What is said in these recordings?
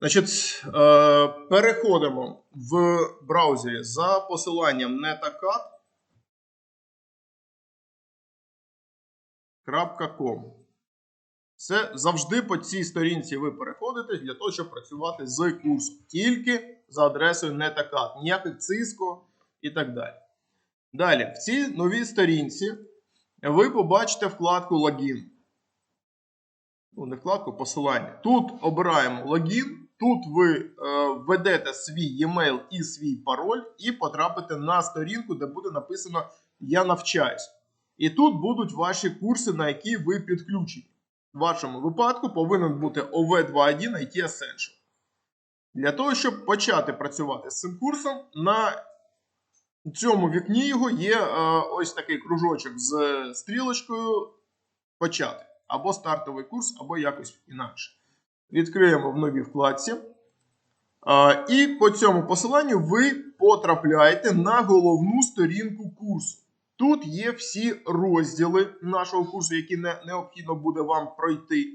Значить, е, переходимо в браузері за посиланням netacat.com. Це завжди по цій сторінці ви переходите для того, щоб працювати з курсом. Тільки за адресою netacat, ніяких Cisco і так далі. Далі, в цій новій сторінці ви побачите вкладку логін. Ну, не вкладку посилання. Тут обираємо логін. Тут ви е, введете свій e-mail і свій пароль, і потрапите на сторінку, де буде написано Я навчаюсь. І тут будуть ваші курси, на які ви підключені. В вашому випадку повинен бути OV21 IT Essential. Для того, щоб почати працювати з цим курсом, на цьому вікні його є е, ось такий кружочок з стрілочкою почати. Або стартовий курс, або якось інакше. Відкриємо в новій вкладці. І по цьому посиланню ви потрапляєте на головну сторінку курсу. Тут є всі розділи нашого курсу, які не, необхідно буде вам пройти.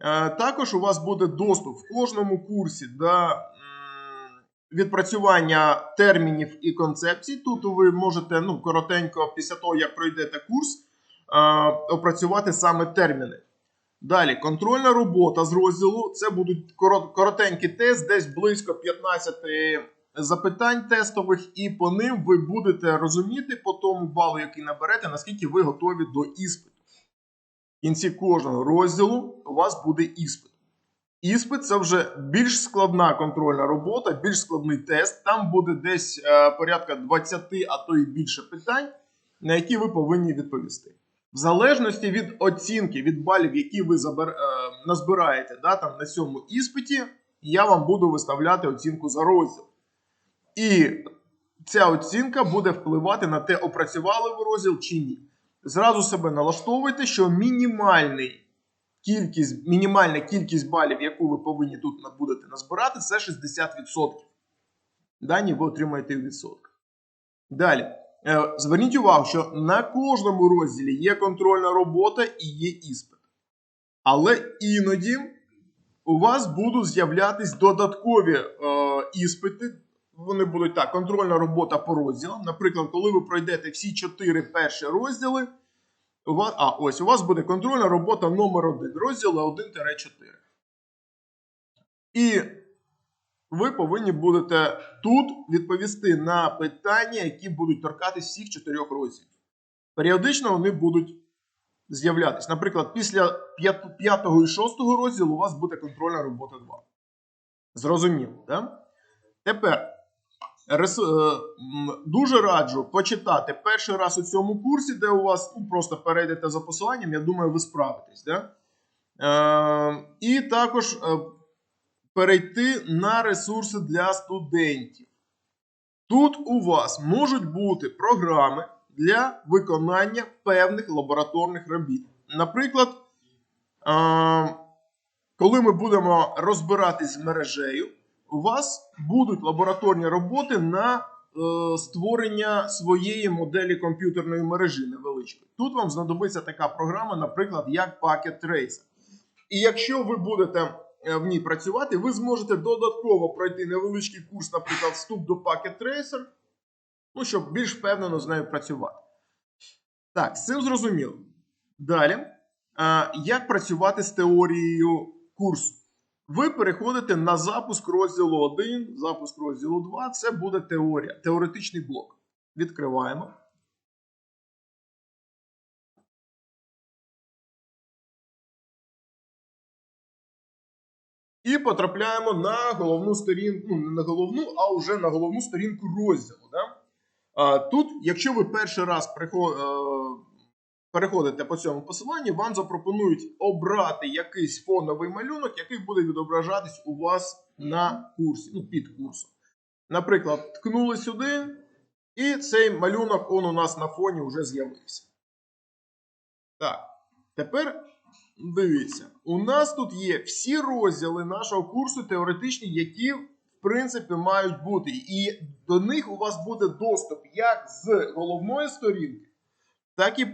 Е, також у вас буде доступ в кожному курсі до відпрацювання термінів і концепцій. Тут ви можете ну, коротенько, після того, як пройдете курс, е, опрацювати саме терміни. Далі, контрольна робота з розділу. Це будуть корот, коротенький тест, десь близько 15 запитань тестових, і по ним ви будете розуміти по тому балу, який наберете, наскільки ви готові до іспиту. В кінці кожного розділу у вас буде іспит. Іспит це вже більш складна контрольна робота, більш складний тест. Там буде десь е, порядка 20, а то і більше питань, на які ви повинні відповісти. В залежності від оцінки, від балів, які ви забер... е, назбираєте да, там, на цьому іспиті, я вам буду виставляти оцінку за розділ. І ця оцінка буде впливати на те, опрацювали ви розділ чи ні. Зразу себе налаштовуйте, що мінімальний кількість, мінімальна кількість балів, яку ви повинні тут будете назбирати, це 60%. Дані ви отримаєте в відсотках. Далі. Е, Зверніть увагу, що на кожному розділі є контрольна робота і є іспит. Але іноді у вас будуть з'являтись додаткові е, іспити. Вони будуть так, контрольна робота по розділам. Наприклад, коли ви пройдете всі 4 перші розділи, у вас, а ось у вас буде контрольна робота номер 1 розділи 1-4. І ви повинні будете тут відповісти на питання, які будуть торкатись всіх чотирьох розділів. Періодично вони будуть з'являтися. Наприклад, після 5 і 6 розділу у вас буде контрольна робота 2. Зрозуміло, так? Тепер е, дуже раджу почитати перший раз у цьому курсі, де у вас ну, просто перейдете за посиланням, я думаю, ви справитесь. Да? Е, і також. Перейти на ресурси для студентів. Тут у вас можуть бути програми для виконання певних лабораторних робіт. Наприклад, коли ми будемо розбиратись з мережею, у вас будуть лабораторні роботи на е, створення своєї моделі комп'ютерної мережі невеличкої. Тут вам знадобиться така програма, наприклад, як Packet Tracer. І якщо ви будете в ній працювати, ви зможете додатково пройти невеличкий курс, наприклад, вступ до Packet Tracer, ну, щоб більш впевнено з нею працювати. Так, з цим зрозуміло. Далі, е, як працювати з теорією курсу? Ви переходите на запуск розділу 1, запуск розділу 2. Це буде теорія, теоретичний блок. Відкриваємо. І потрапляємо на головну сторінку, ну не на головну, а вже на головну сторінку розділу. Да? А, тут, якщо ви перший раз е, переходите по цьому посиланню, вам запропонують обрати якийсь фоновий малюнок, який буде відображатись у вас на курсі, ну під курсом. Наприклад, ткнули сюди, і цей малюнок он у нас на фоні вже з'явився. Так, тепер Дивіться, у нас тут є всі розділи нашого курсу теоретичні, які, в принципі, мають бути. І до них у вас буде доступ як з головної сторінки, так і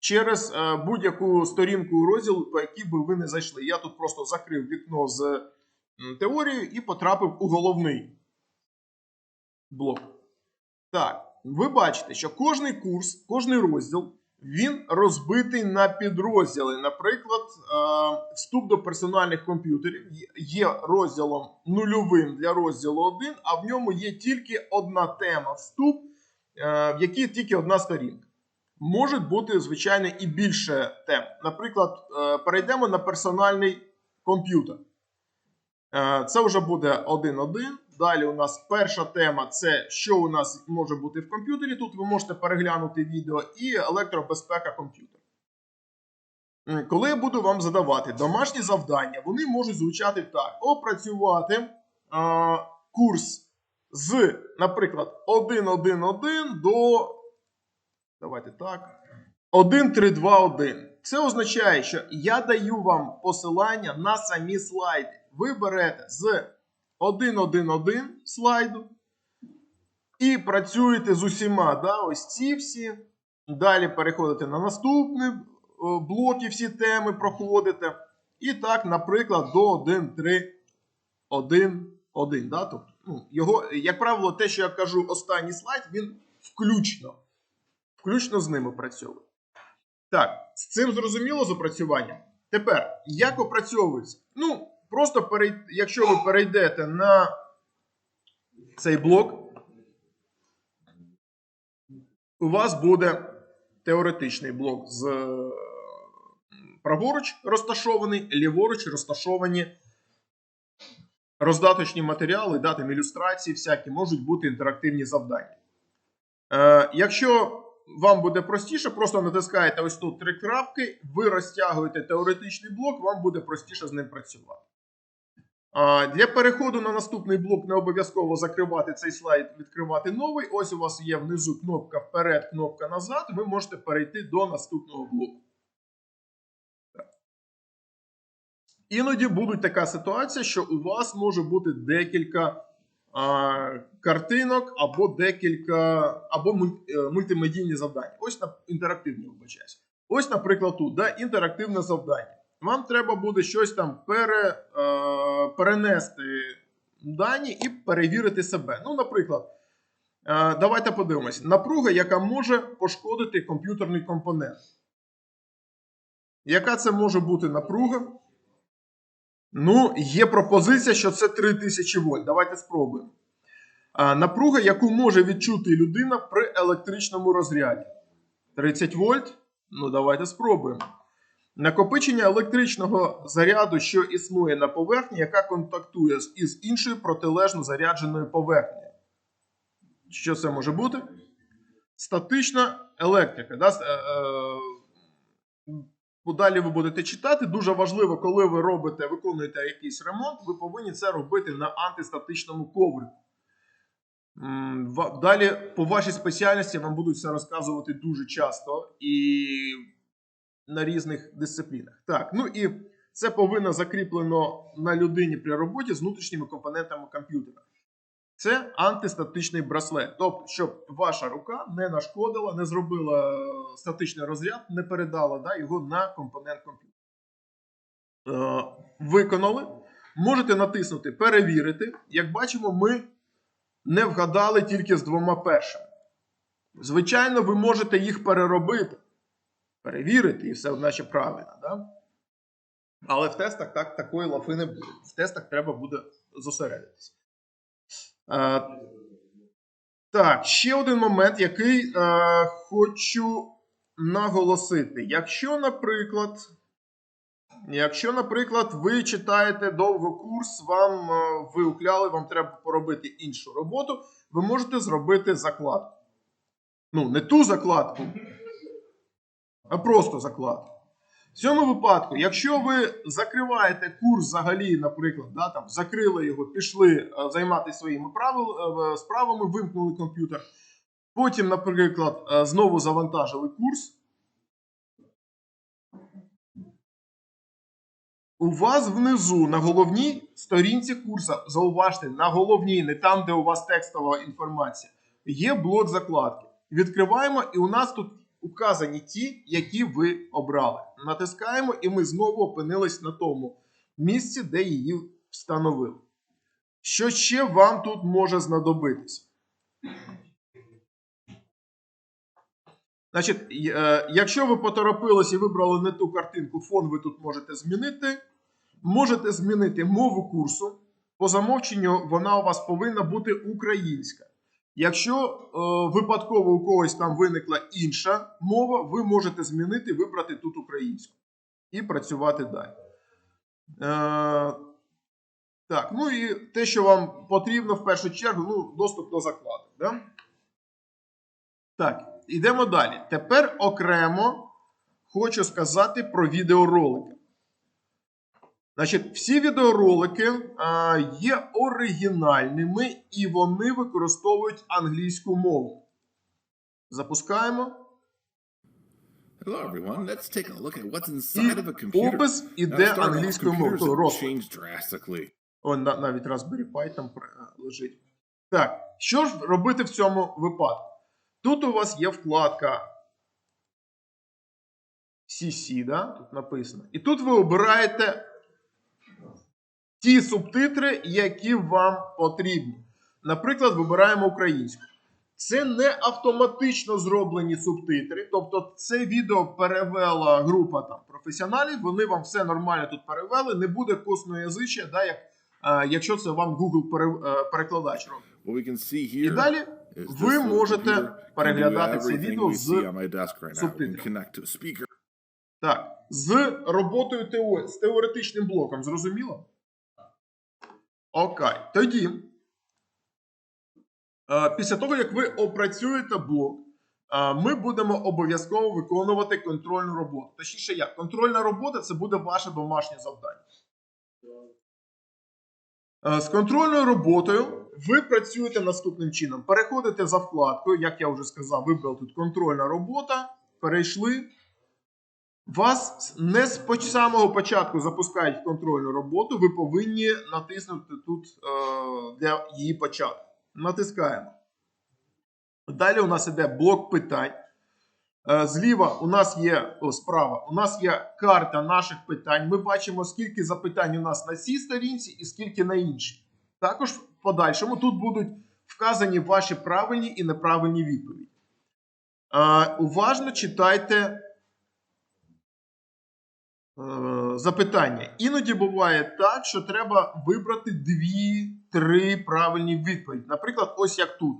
через е, будь-яку сторінку розділу, по якій би ви не зайшли. Я тут просто закрив вікно з теорією і потрапив у головний блок. Так, ви бачите, що кожний курс, кожний розділ, він розбитий на підрозділи. Наприклад, е, вступ до персональних комп'ютерів є розділом нульовим для розділу 1, а в ньому є тільки одна тема вступ, е, в якій тільки одна сторінка. Може бути, звичайно, і більше тем. Наприклад, е, перейдемо на персональний комп'ютер. Це вже буде 1.1. Далі у нас перша тема це що у нас може бути в комп'ютері. Тут ви можете переглянути відео і електробезпека комп'ютера. Коли я буду вам задавати домашні завдання, вони можуть звучати так: опрацювати е, курс з, наприклад, 1.1.1 до. Давайте так. 1.3.2.1. Це означає, що я даю вам посилання на самі слайди. Ви берете з 1.1.1 слайду і працюєте з усіма. Да? Ось ці всі. Далі переходите на наступний е, блок і всі теми проходите. І так, наприклад, до 1.3.1.1. Да? Тобто, ну, його, як правило, те, що я кажу, останній слайд, він включно. Включно з ними працює. Так, з цим зрозуміло з опрацюванням. Тепер, як опрацьовується? Ну, просто перей... якщо ви перейдете на цей блок, у вас буде теоретичний блок з е, праворуч розташований, ліворуч розташовані роздаточні матеріали, дати ілюстрації, всякі можуть бути інтерактивні завдання. Е, якщо вам буде простіше, просто натискаєте ось тут три крапки, ви розтягуєте теоретичний блок, вам буде простіше з ним працювати. Для переходу на наступний блок не обов'язково закривати цей слайд, відкривати новий. Ось у вас є внизу кнопка вперед, кнопка назад. Ви можете перейти до наступного блоку. Іноді буде така ситуація, що у вас може бути декілька а, картинок або декілька, або е, мультимедійні завдання. Ось на інтерактивні вибачаюсь. Ось, наприклад, тут да, інтерактивне завдання. Вам треба буде щось там пере, е, перенести дані і перевірити себе. Ну, наприклад, е, давайте подивимось. Напруга, яка може пошкодити комп'ютерний компонент. Яка це може бути напруга? Ну, є пропозиція, що це 3000 вольт. Давайте спробуємо. А, напруга, яку може відчути людина при електричному розряді. 30 вольт. Ну, давайте спробуємо. Накопичення електричного заряду, що існує на поверхні, яка контактує із іншою протилежно зарядженою поверхнею. Що це може бути? Статична електрика. Да? Е, е, Подалі ви будете читати. Дуже важливо, коли ви робите, виконуєте якийсь ремонт, ви повинні це робити на антистатичному коврику. Далі по вашій спеціальності вам будуть це розказувати дуже часто і на різних дисциплінах. Так, ну і це повинно закріплено на людині при роботі з внутрішніми компонентами комп'ютера. Це антистатичний браслет. Тобто, щоб ваша рука не нашкодила, не зробила статичний розряд, не передала да, його на компонент комп'ютера. Е, виконали. Можете натиснути Перевірити. Як бачимо, ми не вгадали тільки з двома першими. Звичайно, ви можете їх переробити, перевірити, і все наче правильно. Да? Але в тестах так, такої лафи не буде. В тестах треба буде зосередитися. Е, так, ще один момент, який е, хочу наголосити. Якщо, наприклад, якщо, наприклад, ви читаєте довго курс, вам е, ви укляли, вам треба поробити іншу роботу, ви можете зробити закладку. Ну, не ту закладку, а просто закладку. В цьому випадку, якщо ви закриваєте курс взагалі, наприклад, да, там, закрили його, пішли е, займатися своїми правил, е, справами, вимкнули комп'ютер, потім, наприклад, е, знову завантажили курс, у вас внизу на головній сторінці курсу, зауважте, на головній, не там, де у вас текстова інформація, є блок закладки. Відкриваємо, і у нас тут указані ті, які ви обрали. Натискаємо, і ми знову опинились на тому місці, де її встановили. Що ще вам тут може знадобитись? Значить, е, якщо ви поторопились і вибрали не ту картинку, фон ви тут можете змінити. Можете змінити мову курсу. По замовченню вона у вас повинна бути українська. Якщо е, випадково у когось там виникла інша мова, ви можете змінити, вибрати тут українську і працювати далі. Е, так, ну і те, що вам потрібно в першу чергу, ну, доступ до закладу. Да? Так, йдемо далі. Тепер окремо хочу сказати про відеоролики. Значить, всі відеоролики а, є оригінальними і вони використовують англійську мову. Запускаємо. Hello, everyone. Let's take a look at what's inside of a computer. опис іде англійською мовою. розклад. О, навіть Raspberry Pi там лежить. Так, що ж робити в цьому випадку? Тут у вас є вкладка CC, да? тут написано. І тут ви обираєте ті субтитри, які вам потрібні. Наприклад, вибираємо українську. Це не автоматично зроблені субтитри. Тобто, це відео перевела група там професіоналів. Вони вам все нормально тут перевели. Не буде косноязичя, да, як, е, якщо це вам Google пере- е, перекладач робить. What we can see І далі ви можете переглядати це відео з right субтитрами. Так, з роботою з теоретичним блоком, зрозуміло? Окей. Тоді, е, після того, як ви опрацюєте блок, е, ми будемо обов'язково виконувати контрольну роботу. Точніше, як? Контрольна робота це буде ваше домашнє завдання. Е, З контрольною роботою ви працюєте наступним чином. Переходите за вкладкою, як я вже сказав, вибрали тут контрольна робота, перейшли. Вас не з самого початку запускають контрольну роботу, ви повинні натиснути тут е, для її початку. Натискаємо. Далі у нас іде блок питань. Е, зліва у нас є, о, справа, у нас є карта наших питань. Ми бачимо, скільки запитань у нас на цій сторінці і скільки на іншій. Також в подальшому тут будуть вказані ваші правильні і неправильні відповіді. Е, уважно читайте запитання. Іноді буває так, що треба вибрати дві-три правильні відповіді. Наприклад, ось як тут.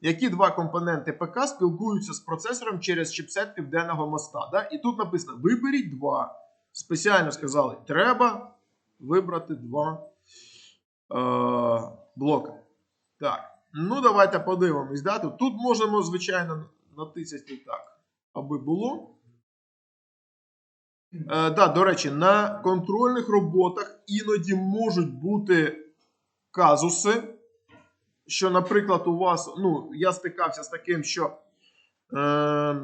Які два компоненти ПК спілкуються з процесором через чіпсет південного моста? Да? І тут написано: виберіть два. Спеціально сказали, треба вибрати два е, блока. Так. Ну, давайте подивимось. Да? Тут, можемо, звичайно, натисати так, аби було. Е, да, до речі, на контрольних роботах іноді можуть бути казуси, що, наприклад, у вас, ну, я стикався з таким, що е,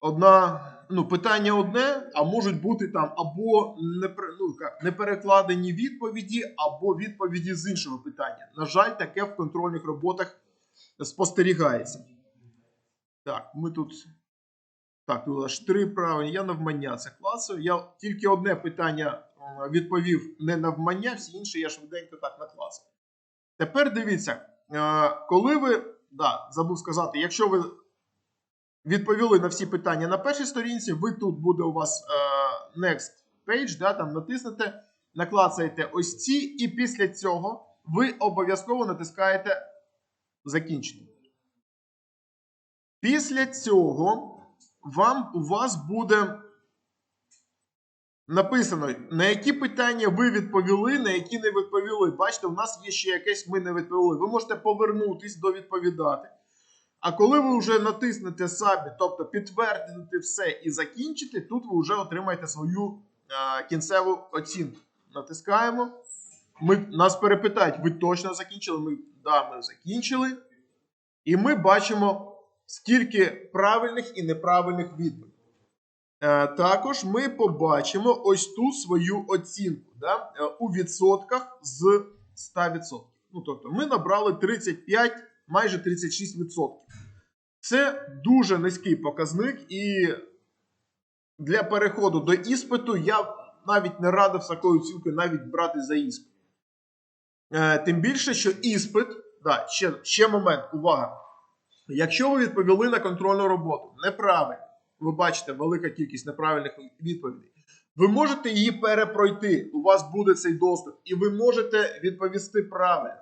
одна, ну, питання одне, а можуть бути там або не, ну, як, не перекладені відповіді, або відповіді з іншого питання. На жаль, таке в контрольних роботах спостерігається. Так, ми тут. Так, тут аж три правильні. Я навмання це класу. Я тільки одне питання е, відповів не навмання, всі інші я швиденько так накласив. Тепер дивіться, е, коли ви. Да, забув сказати, якщо ви відповіли на всі питання на першій сторінці, ви тут буде у вас е, next page, да, там натиснете, наклацаєте ось ці, і після цього ви обов'язково натискаєте закінчити. Після цього вам у вас буде написано, на які питання ви відповіли, на які не відповіли. Бачите, у нас є ще якесь ми не відповіли. Ви можете повернутись до відповідати. А коли ви вже натиснете самі, тобто підтвердите все і закінчите, тут ви вже отримаєте свою е, кінцеву оцінку. Натискаємо. Ми, нас перепитають, ви точно закінчили? Ми, да, ми закінчили. І ми бачимо, скільки правильних і неправильних відповідей. Також ми побачимо ось ту свою оцінку да, е, у відсотках з 100%. Ну, тобто, ми набрали 35, майже 36%. Це дуже низький показник, і для переходу до іспиту я навіть не радив з такою оцінкою навіть брати за іспит. Е, тим більше, що іспит, да, ще, ще момент, увага. Якщо ви відповіли на контрольну роботу неправильно, ви бачите велика кількість неправильних відповідей, ви можете її перепройти. У вас буде цей доступ, і ви можете відповісти правильно.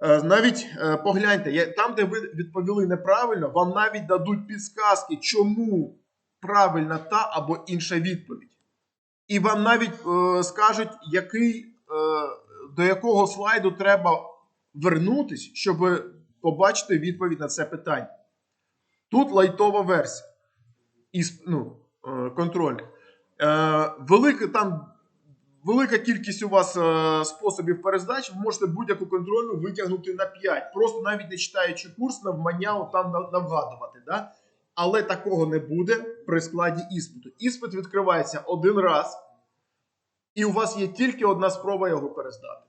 Е, Навіть е, погляньте, там, де ви відповіли неправильно, вам навіть дадуть підсказки, чому правильна та або інша відповідь. І вам навіть е, скажуть, який, до якого слайду треба вернутись, щоб побачити відповідь на це питання. Тут лайтова версія. Ісп, ну, е, контрольних. Е, велика, там, велика кількість у вас е, способів перездач, ви можете будь-яку контрольну витягнути на 5. Просто навіть не читаючи курс, навмання там нав- навгадувати. Да? Але такого не буде при складі іспиту. Іспит відкривається один раз, і у вас є тільки одна спроба його перездати.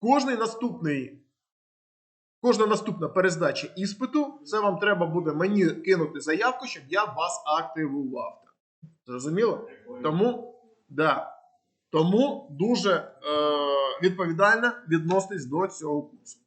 Кожний наступний, кожна наступна перездача іспиту, це вам треба буде мені кинути заявку, щоб я вас активував. Зрозуміло? Тому, да. Тому дуже е, відповідально відноситись до цього курсу.